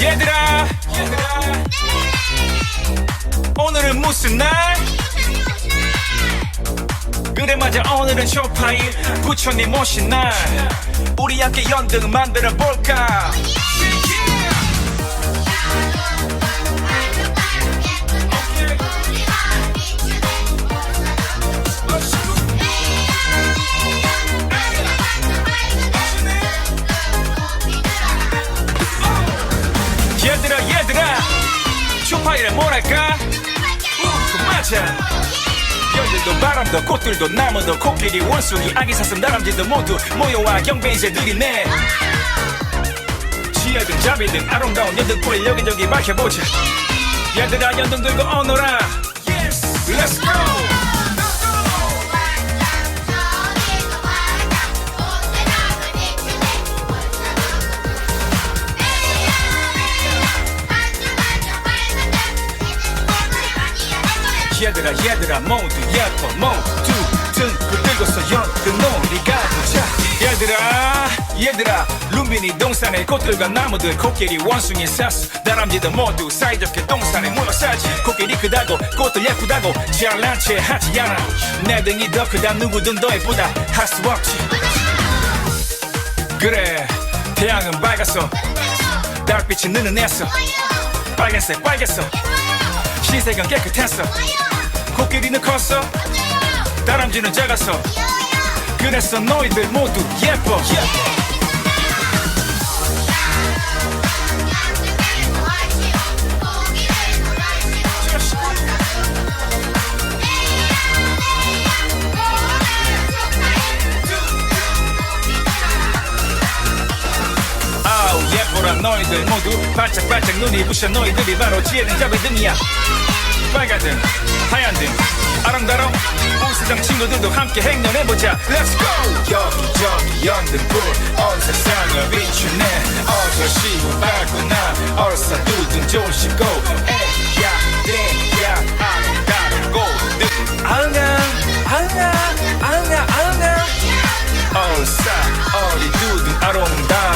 얘들아 얘들아. 오늘은 무슨 날? 그래 맞아 오늘은 쇼파일. 부처님 오신 날. 우리 함께 연등 만들어 볼까 쇼파일에 뭐랄까? 우 맞아. 별들도 바람도 꽃들도 나무도 코끼리 원숭이 아기 사슴 다람쥐도 모두 모여와 경배 이제들이네 지혜든 자비든 아름다운 연등불을 여기저기 밝혀보자. 얘들아 연등 들고 오너라. Let's go 얘들아 얘들아 모두 예뻐 모두 등불 들고서 연등 놀이 가보자 얘들아 얘들아 룸비니 동산에 꽃들과 나무들 코끼리 원숭이 사수 다람쥐들 모두 사이좋게 동산에 모여 살지. 코끼리 크다고 꽃들 예쁘다고 잘난 체 하지 않아. 내 등이 더 크다 누구든 더 예쁘다 할 수 없지. 그래 태양은 밝았어. 달빛이 느는했어. 빨간색 빨겠어. 시색은 깨끗했어 코끼리는 컸어 다람쥐는 작았어 그래서 너희들 모두 예뻐. 아우 예뻐라 너희들 모두. 반짝반짝 눈이 부셔 너희들이 바로 지혜는 자비등이야 빨간 등 하얀 등온 세상 친구들도 함께 행렬해보자. Let's go! 여기저기 연등불 온 세상을 비추네. 어저씨고 밝구나 얼싸 두둥 조시고 에야 대야 아름다운 고등. 아응아 아응아 아응아 아응아. 얼싸 어리 두둥 아름다운